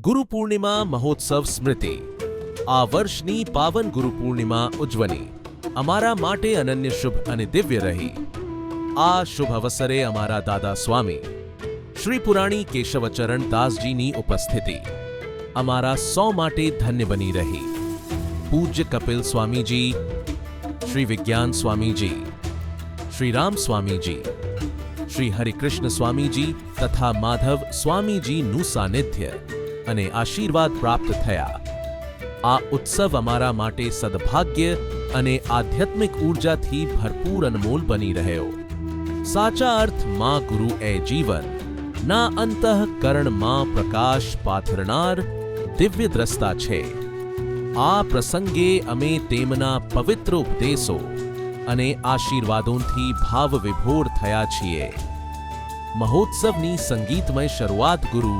ગુરુ પૂર્ણિમા મહોત્સવ સ્મૃતિ આ વર્ષની પાવન ગુરુ પૂર્ણિમા ઉજવણી અમારા માટે અનન્ય શુભ અને દિવ્ય રહી આ શુભ અવસરે અમારા દાદા સ્વામી શ્રી પુરાણી કેશવચરણ દાસજીની ઉપસ્થિતિ અમારા સૌ માટે ધન્ય બની રહી પૂજ્ય કપિલ સ્વામીજી શ્રી વિજ્ઞાન સ્વામીજી શ્રી રામ સ્વામીજી શ્રી હરિકૃષ્ણ સ્વામીજી તથા માધવ સ્વામીજીનું સાનિધ્ય અને આશીર્વાદ પ્રાપ્ત થયા. આ ઉત્સવ અમારા માટે સદભાગ્ય અને આધ્યાત્મિક ઊર્જાથી ભરપૂર અનમોલ બની રહ્યો. સાચા અર્થમાં ગુરુ એ જીવન, ના અંતઃકરણમાં પ્રકાશ પાથરનાર દિવ્ય દ્રષ્ટા છે. આ પ્રસંગે અમે તેમના પવિત્ર ઉપદેશો અને આશીર્વાદોથી ભાવ વિભોર થયા છીએ. મહોત્સવની સંગીતમય શરૂઆત ગુરુ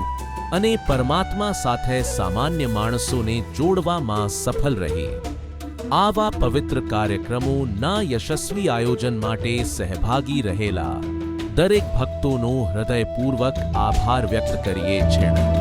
અને પરમાત્મા સાથે સામાન્ય માણસોને જોડવામાં સફળ રહી. આવા પવિત્ર કાર્યક્રમોના યશસ્વી આયોજન માટે સહભાગી રહેલા દરેક ભક્તોનો હૃદયપૂર્વક આભાર વ્યક્ત કરીએ છીએ.